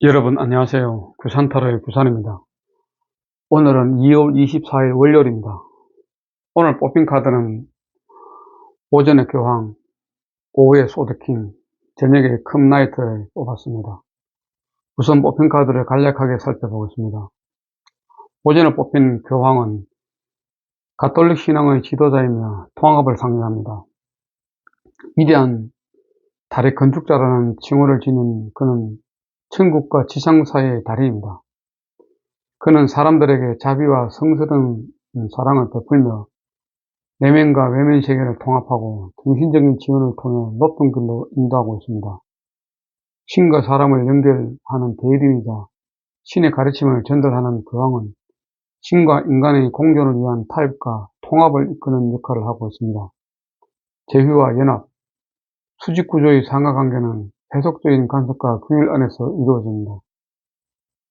여러분 안녕하세요. 구산타로의 구산입니다. 오늘은 2월 24일 월요일입니다. 오늘 뽑힌 카드는 오전에 교황, 오후에 소드킹, 저녁에 컵나이트를 뽑았습니다. 우선 뽑힌 카드를 간략하게 살펴보겠습니다. 오전에 뽑힌 교황은 가톨릭 신앙의 지도자이며 통합을 상징합니다. 위대한 달의 건축자라는 칭호를 지닌 그는 천국과 지상 사이의 다리입니다. 그는 사람들에게 자비와 등 사랑을 베풀며 내면과 외면 세계를 통합하고 정신적인 지원을 통해 높은 길로 인도하고 있습니다. 신과 사람을 연결하는 대리이자 신의 가르침을 전달하는 교황은 신과 인간의 공존을 위한 타협과 통합을 이끄는 역할을 하고 있습니다. 재휘와 연합, 수직구조의 상하관계는 해석적인 간섭과 규율 안에서 이루어집니다.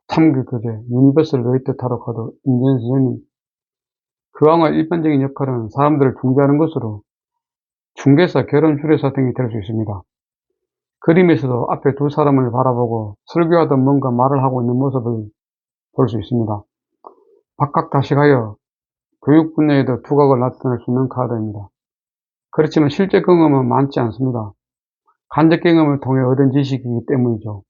탐구 교재, 유니버설 레이트 타로 카드, 인전수전이 그왕의 일반적인 역할은 사람들을 중재하는 것으로 중개사, 결혼 주례사 등이 될 수 있습니다. 그림에서도 앞에 두 사람을 바라보고 설교하듯 뭔가 말을 하고 있는 모습을 볼 수 있습니다. 박학다식하여 교육 분야에도 두각을 나타낼 수 있는 카드입니다. 그렇지만 실제 경험은 많지 않습니다. 간접 경험을 통해 얻은 지식이기 때문이죠.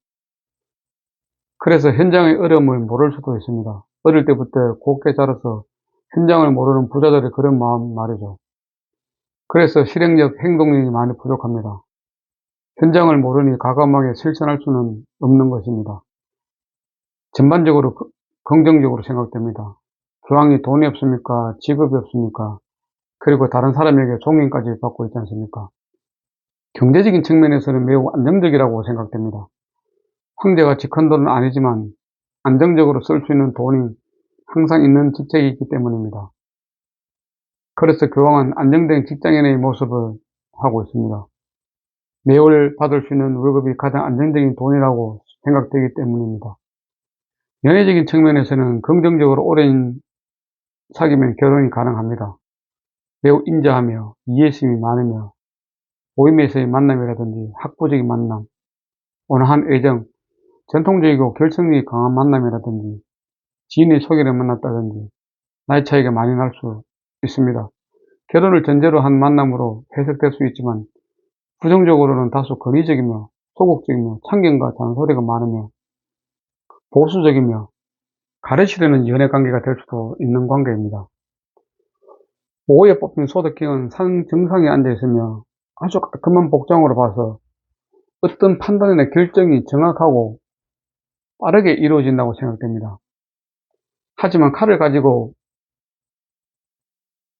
그래서 현장의 어려움을 모를 수도 있습니다. 어릴 때부터 곱게 자라서 현장을 모르는 부자들의 그런 마음 말이죠. 그래서 실행력, 행동력이 많이 부족합니다. 현장을 모르니 가감하게 실천할 수는 없는 것입니다. 전반적으로 긍정적으로 생각됩니다. 교황이 돈이 없습니까? 직업이 없습니까? 그리고 다른 사람에게 종인까지 받고 있지 않습니까? 경제적인 측면에서는 매우 안정적이라고 생각됩니다. 황제같이 큰 돈은 아니지만 안정적으로 쓸 수 있는 돈이 항상 있는 직책이 있기 때문입니다. 그래서 교황은 안정된 직장인의 모습을 하고 있습니다. 매월 받을 수 있는 월급이 가장 안정적인 돈이라고 생각되기 때문입니다. 연애적인 측면에서는 긍정적으로 오랜 사귀면 결혼이 가능합니다. 매우 인자하며 이해심이 많으며 모임에서의 만남이라든지 학부적인 만남, 어느 한 애정, 전통적이고 결성력이 강한 만남이라든지 지인의 소개를 만났다든지 나이 차이가 많이 날 수 있습니다. 결혼을 전제로 한 만남으로 해석될 수 있지만 부정적으로는 다소 권위적이며 소극적이며 참견과 잔소리가 많으며 보수적이며 가르치려는 연애 관계가 될 수도 있는 관계입니다. 오후에 뽑힌 소득경은 산 정상에 앉아 있으며 아주 깔끔한 복장으로 봐서 어떤 판단이나 결정이 정확하고 빠르게 이루어진다고 생각됩니다. 하지만 칼을 가지고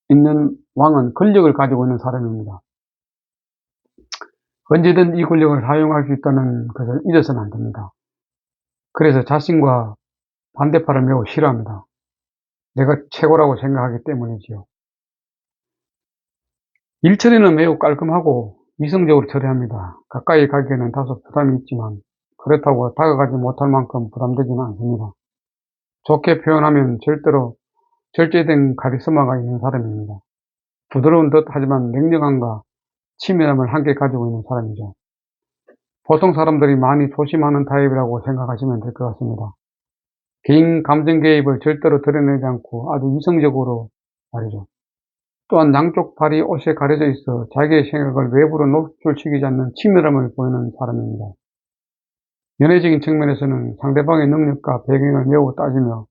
있는 왕은 권력을 가지고 있는 사람입니다. 언제든 이 권력을 사용할 수 있다는 것을 잊어서는 안 됩니다. 그래서 자신과 반대파를 매우 싫어합니다. 내가 최고라고 생각하기 때문이지요. 일 처리는 매우 깔끔하고 이성적으로 처리합니다. 가까이 가기에는 다소 부담이 있지만 그렇다고 다가가지 못할 만큼 부담되지는 않습니다. 좋게 표현하면 절대로 절제된 카리스마가 있는 사람입니다. 부드러운 듯 하지만 냉정함과 치밀함을 함께 가지고 있는 사람이죠. 보통 사람들이 많이 조심하는 타입이라고 생각하시면 될 것 같습니다. 개인 감정 개입을 절대로 드러내지 않고 아주 이성적으로 말이죠. 또한 양쪽 발이 옷에 가려져 있어 자기의 생각을 외부로 노출시키지 않는 치밀함을 보이는 사람입니다. 연애적인 측면에서는 상대방의 능력과 배경을 매우 따지며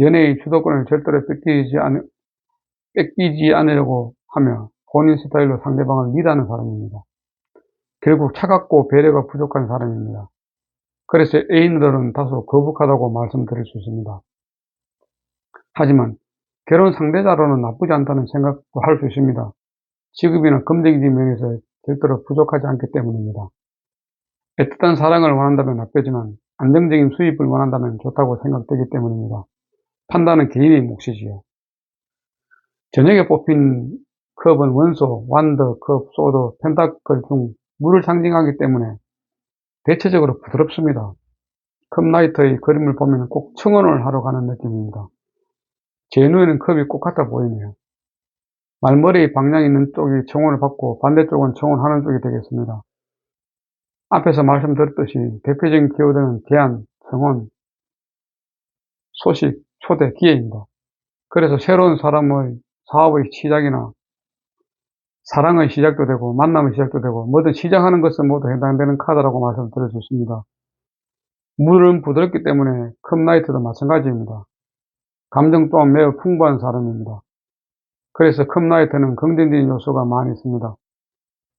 연애의 주도권을 절대로 뺏기지, 않, 뺏기지 않으려고 하며 본인 스타일로 상대방을 리드하는 사람입니다. 결국 차갑고 배려가 부족한 사람입니다. 그래서 애인들은 다소 거북하다고 말씀드릴 수 있습니다. 하지만 결혼 상대자로는 나쁘지 않다는 생각도 할 수 있습니다. 직업이나 금전적인 면에서 절대로 부족하지 않기 때문입니다. 애틋한 사랑을 원한다면 나쁘지만 안정적인 수입을 원한다면 좋다고 생각되기 때문입니다. 판단은 개인의 몫이지요. 저녁에 뽑힌 컵은 원소, 완더, 컵, 소드, 펜타클 중 물을 상징하기 때문에 대체적으로 부드럽습니다. 컵라이터의 그림을 보면 꼭 청혼을 하러 가는 느낌입니다. 제 눈에는 컵이 꼭 같아 보이네요. 말머리 방향 있는 쪽이 청혼을 받고 반대쪽은 청혼하는 쪽이 되겠습니다. 앞에서 말씀드렸듯이 대표적인 키워드는 제안, 성원, 소식, 초대, 기회입니다. 그래서 새로운 사람의 사업의 시작이나 사랑의 시작도 되고 만남의 시작도 되고 뭐든 시작하는 것은 모두 해당되는 카드라고 있습니다. 물은 부드럽기 때문에 컵라이트도 마찬가지입니다. 감정 또한 매우 풍부한 사람입니다. 그래서 컵라이트는 긍정적인 요소가 많이 있습니다.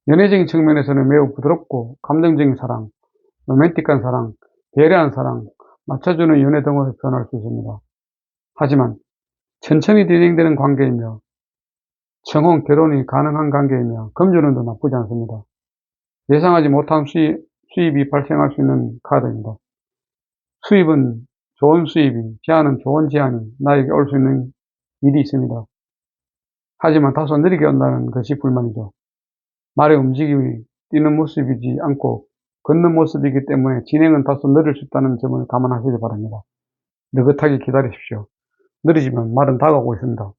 연애적인 측면에서는 매우 부드럽고 감정적인 사랑, 로맨틱한 사랑, 배려한 사랑, 맞춰주는 연애 등으로 표현할 수 있습니다. 하지만 천천히 진행되는 관계이며 청혼, 결혼이 가능한 관계이며 금주는도 나쁘지 않습니다. 예상하지 못한 수입, 수입이 발생할 수 있는 카드입니다. 수입은 좋은 수입이, 제한은 좋은 제한이 나에게 올 수 있는 일이 있습니다. 하지만 다소 느리게 온다는 것이 불만이죠. 말의 움직임이 뛰는 모습이지 않고 걷는 모습이기 때문에 진행은 다소 느릴 수 있다는 점을 감안하시기 바랍니다. 느긋하게 기다리십시오. 느리지만 말은 다가오고 있습니다.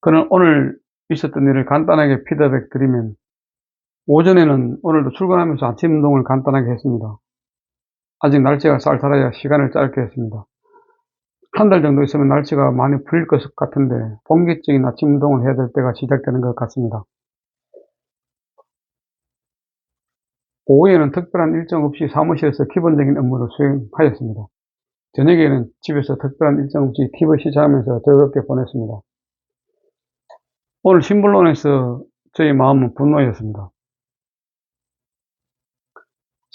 그는 오늘 있었던 일을 간단하게 피드백 드리면 오전에는 오늘도 출근하면서 아침 운동을 간단하게 했습니다. 아직 날씨가 쌀쌀해야 시간을 짧게 했습니다. 한 달 정도 있으면 날씨가 많이 풀릴 것 같은데 본격적인 아침 운동을 해야 될 때가 시작되는 것 같습니다. 오후에는 특별한 일정 없이 사무실에서 기본적인 업무를 수행하였습니다. 저녁에는 집에서 특별한 일정 없이 TV 시청하면서 즐겁게 보냈습니다. 오늘 신불론에서 저희 마음은 분노였습니다.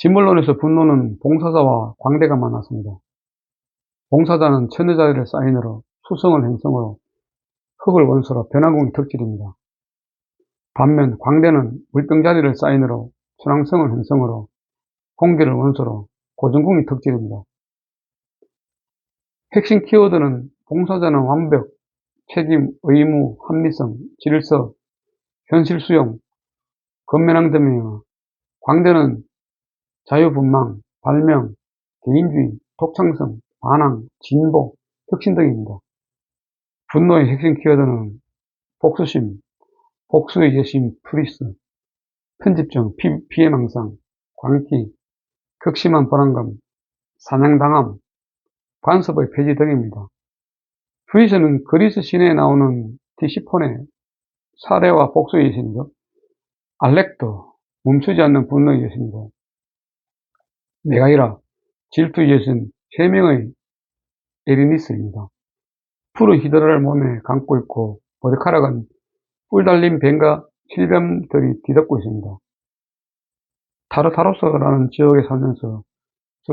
신물론에서 분노는 봉사자와 광대가 만났습니다. 봉사자는 천여자리를 사인으로 수성을 행성으로 흙을 원소로 변화공이 덕질입니다. 반면 광대는 물병자리를 사인으로 순항성을 행성으로 홍기를 원소로 고정공이 덕질입니다. 핵심 키워드는 봉사자는 완벽, 책임, 의무, 합리성, 질서, 현실 수용, 건면항점이며 광대는 자유분방, 발명, 개인주의, 독창성, 반항, 진보, 혁신 등입니다. 분노의 핵심 키워드는 복수심, 복수의 여심, 프리스, 편집증, 피, 피해망상, 광기, 극심한 불안감, 사냥당함, 관습의 폐지 등입니다. 프리스는 그리스 신에 나오는 디시폰의 사례와 복수의 여신이죠. 알렉도, 멈추지 않는 분노의 여신이고, 메가이라, 질투의 여신, 세 명의 에리니스입니다. 푸른 히드라를 몸에 감고 있고 머리카락은 뿔 달린 뱀과 실뱀들이 뒤덮고 있습니다. 타르타로스라는 지역에 살면서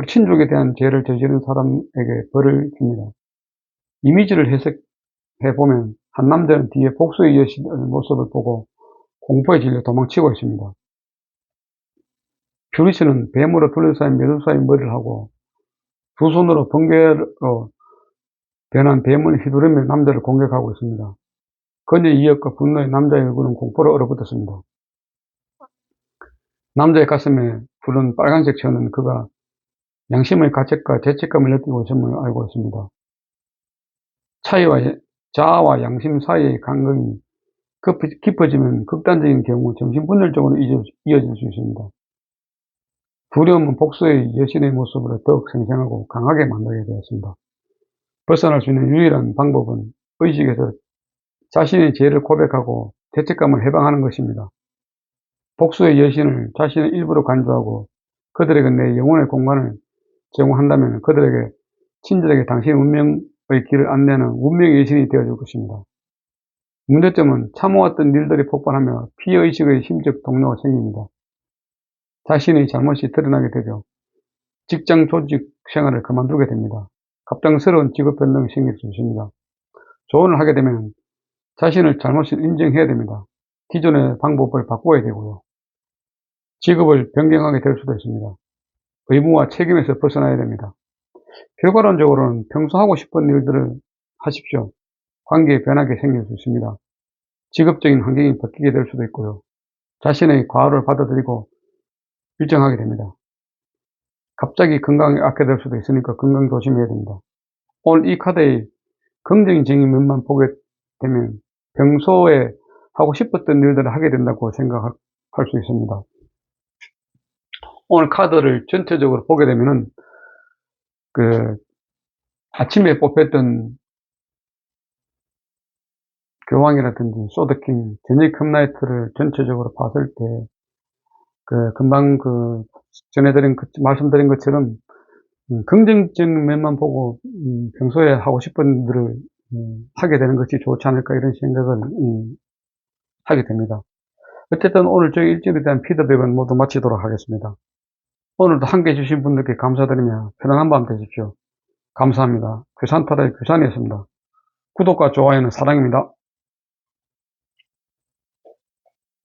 친족에 대한 죄를 저지른 사람에게 벌을 줍니다. 이미지를 해석해보면 한 남자는 뒤에 복수의 여신의 모습을 보고 공포에 질려 도망치고 있습니다. 퓨리스는 뱀으로 둘러싸인 메두사의 머리를 하고 두 손으로 번개로 변한 뱀을 휘두르며 남자를 공격하고 있습니다. 그녀의 이역과 분노의 남자의 얼굴은 공포로 얼어붙었습니다. 남자의 가슴에 부른 빨간색 천은 그가 양심의 가책과 죄책감을 느끼고 있음을 알고 있습니다. 차이와 자아와 양심 사이의 간극이 깊어지면 극단적인 경우 정신분열적으로 이어질 수 있습니다. 두려움은 복수의 여신의 모습으로 더욱 생생하고 강하게 만들게 되었습니다. 벗어날 수 있는 유일한 방법은 의식에서 자신의 죄를 고백하고 죄책감을 해방하는 것입니다. 복수의 여신을 자신의 일부로 간주하고 그들에게 내 영혼의 공간을 제공한다면 그들에게 친절하게 당신의 운명의 길을 안내하는 운명의 여신이 되어줄 것입니다. 문제점은 참아왔던 일들이 폭발하며 피해의식의 심적 동료가 생깁니다. 자신의 잘못이 드러나게 되죠. 직장 조직 생활을 그만두게 됩니다. 갑작스러운 직업 변동이 생길 수 있습니다. 조언을 하게 되면 자신을 잘못을 인정해야 됩니다. 기존의 방법을 바꿔야 되고요. 직업을 변경하게 될 수도 있습니다. 의무와 책임에서 벗어나야 됩니다. 결과론적으로는 평소 하고 싶은 일들을 하십시오. 관계에 변하게 생길 수 있습니다. 직업적인 환경이 바뀌게 될 수도 있고요. 자신의 과오를 받아들이고 일정하게 됩니다. 갑자기 건강이 악화될 수도 있으니까 건강 조심해야 됩니다. 오늘 이 카드의 긍정적인 증인면만 보게 되면 평소에 하고 싶었던 일들을 하게 된다고 생각할 수 있습니다. 오늘 카드를 전체적으로 보게 되면은 그 아침에 뽑혔던 교황이라든지 소드킹, 제니 컵라이트를 전체적으로 봤을 때, 그, 금방 그, 전해드린, 그, 말씀드린 것처럼, 음, 긍정적인 면만 보고, 음, 평소에 하고 싶은 일을, 음, 하게 되는 것이 좋지 않을까, 이런 생각을, 음, 하게 됩니다. 어쨌든 오늘 저희 일정에 대한 피드백은 모두 마치도록 하겠습니다. 오늘도 함께 해주신 분들께 감사드리며 편안한 밤 되십시오. 감사합니다. 규산타라의 규산이었습니다. 구독과 좋아요는 사랑입니다.